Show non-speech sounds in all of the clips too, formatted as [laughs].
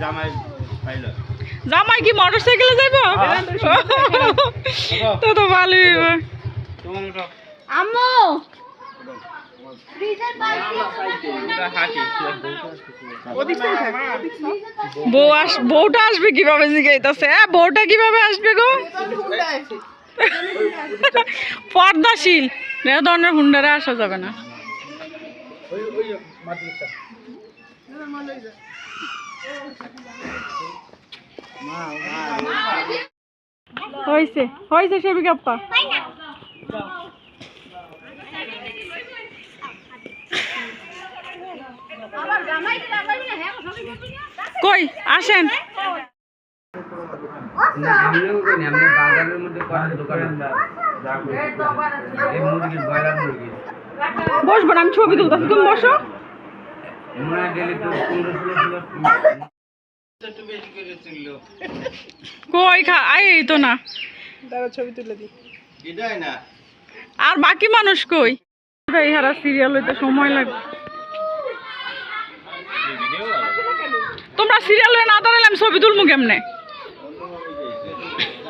জামাই পাইল। জামাই কি মোটর সাইকেলে যাইব? তো তো ভালোই হইব। আম্মু! বউ আস বউটা আসবে কীভাবে হ্যাঁ বউটা কীভাবে আসবে গো? পর্দাশীল। ধরনের হুন্ডারে আসা যাবে না। হয়েছে হয়েছে কই আসেন। বাজারের মধ্যে আমি ছবি তুলতেছি তুমি বসো। মনে হয় ডেলি তো পনেরো ষোলো ষোলো একটু বেশি করে তুললো কই খা আই এই তো না। এটাই না। আর বাকি মানুষ কই? ইহারা হারা সিরিয়াল হইতে সময় লাগবে। তোমরা সিরিয়াল হয়ে না দাঁড়ালে আমি ছবি তুলবো কেমনে?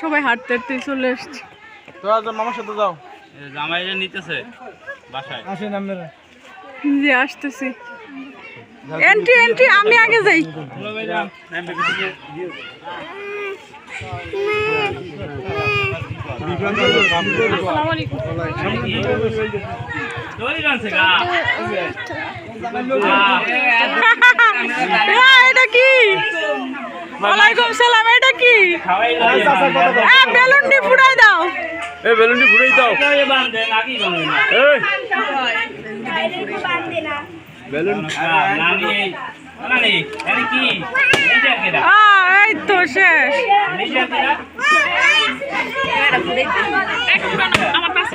সবাই হাঁটতে হাঁটতে চলে এসছি মামার সাথে যাও। জামাই নিতেছে বাসায়। আসেন আপনারা। জি আসতেছি। এন্ট্রি এন্ট্রি আমি আগে যাই। [laughs] এটা কি? ওয়ালাইকুম সালাম এটা কি? হ্যাঁ বেলুনটি ফুটাই দাও। এই বেলুনটি ঘুরেই দাও। এই। বেলুন এই তো শেষ। আমার পাশে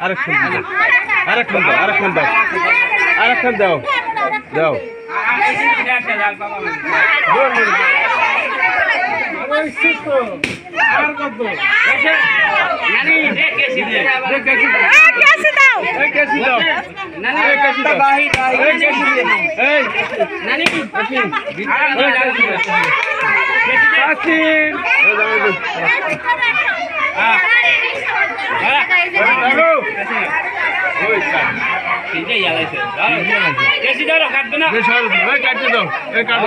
আরেকক্ষণ আরেকক্ষণ দাও আরেকক্ষণ দাও আরেকক্ষণ দাও দাও আর এ কেসি দাও কাটতে দাও এই কাটতে দাও কাটো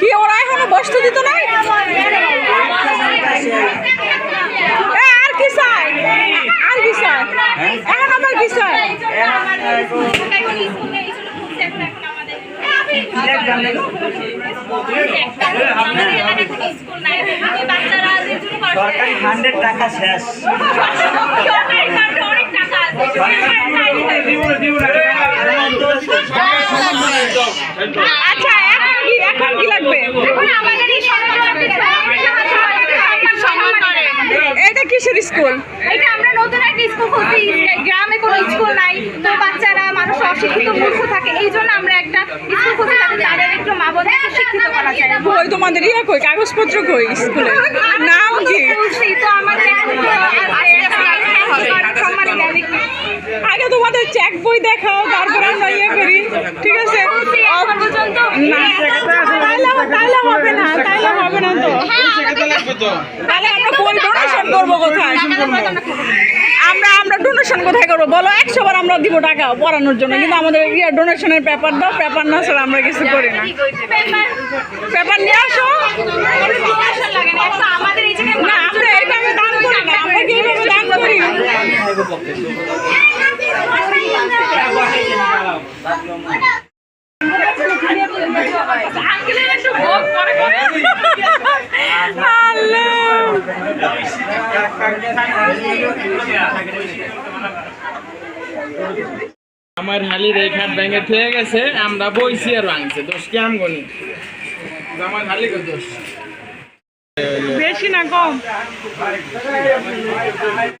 কি ওরা এখনও বসতে দিত না আর কি চাই? আর কি চাই? এখন আমার কি চাই? সরকারি হান্ড্রেড টাকা শেষ। আচ্ছা এখন কি এখন কি লাগবে এখন আমাদের এই এটা কিসের স্কুল এটা আমরা নতুন একটা স্কুল খুঁজছি গ্রামে কোনো স্কুল নাই তো বাচ্চারা মানুষ অশিক্ষিত মূর্খ থাকে এই জন্য আমরা একটা স্কুল খুঁজছি যাতে তাদের একটু মা বোনদেরকে শিক্ষিত করা যায় কই তোমাদের ইয়া কই কাগজপত্র কই স্কুলে নাম কি তো আমাদের সম্মানে জ্ঞানী আগে তোমাদের চেক বই দেখাও, তারপর আমরা ইয়ে করি, ঠিক আছে? তাইলে হবে না, তাইলে হবে না তো। তাহলে আমরা কোন ডোনেশন করব কোথায়? আমরা আমরা ডোনেশন কোথায় করব? বলো, একশো বার আমরা দিব টাকা পড়ানোর জন্য, কিন্তু আমাদের ইয়ে ডোনেশনের পেপার দাও পেপার না স্যার আমরা কিছু করি না। পেপার নিয়ে আসো। না, আমরা এইভাবে দান করি না, আমরা কি এইভাবে দান করি? আমার হালি রেখার ব্যাঙে থেকে গেছে, আমরা বইছি আর ভাঙছে। দোষ কি আম গনি আমার হালি দোষ। বেশি না কম।